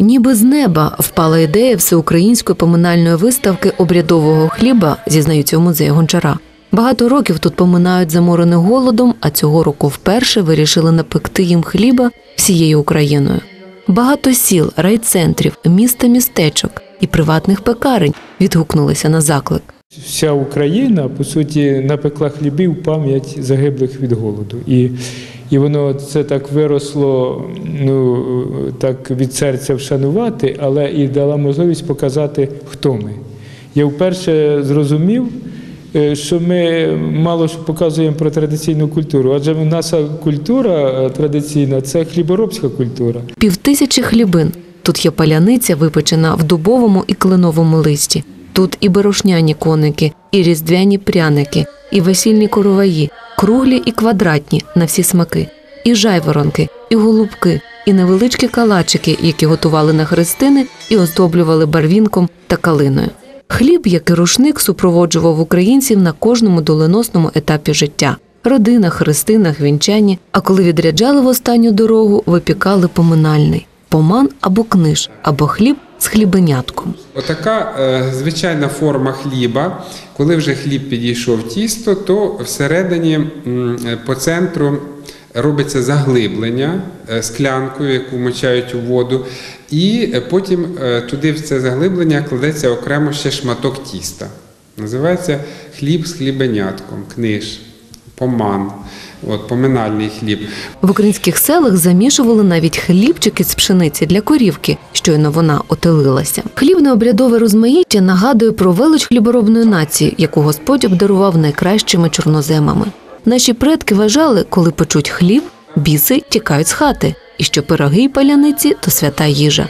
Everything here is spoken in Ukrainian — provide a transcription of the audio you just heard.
Ніби з неба впала ідея всеукраїнської поминальної виставки обрядового хліба, зізнаються у музеї Гончара. Багато років тут поминають заморених голодом, а цього року вперше вирішили напекти їм хліба всією Україною. Багато сіл, райцентрів, міста містечок і приватних пекарень відгукнулися на заклик. Вся Україна, по суті, напекла хлібів пам'ять загиблих від голоду. І, і воно це так виросло, ну так від серця вшанувати, але і дала можливість показати, хто ми. Я вперше зрозумів, е, що ми мало що показуємо про традиційну культуру, адже наша культура е, традиційна це хліборобська культура. Півтисячі хлібин. Тут є паляниця, випечена в дубовому і кленовому листі. Тут і борошняні коники, і різдвяні пряники, і весільні короваї, круглі і квадратні на всі смаки, і жайворонки, і голубки, і невеличкі калачики, які готували на хрестини і оздоблювали барвінком та калиною. Хліб, як і рушник, супроводжував українців на кожному доленосному етапі життя. Родинах, хрестинах, вінчанні, а коли відряджали в останню дорогу, випікали поминальний поман або книж, або хліб з хлібенятком. Отака е, звичайна форма хліба. Коли вже хліб підійшов тісто, то всередині е, по центру робиться заглиблення е, склянкою, яку мочають у воду, і потім туди в це заглиблення кладеться окремо ще шматок тіста. Називається хліб з хлібенятком, книж, поман, от, поминальний хліб. В українських селах замішували навіть хлібчики з пшениці для корівки, щойно вона отелилася. Хлібне обрядове розмаїття нагадує про велич хліборобної нації, яку Господь обдарував найкращими чорноземами. Наші предки вважали, коли печуть хліб, біси тікають з хати, і що пироги й паляниці то свята їжа.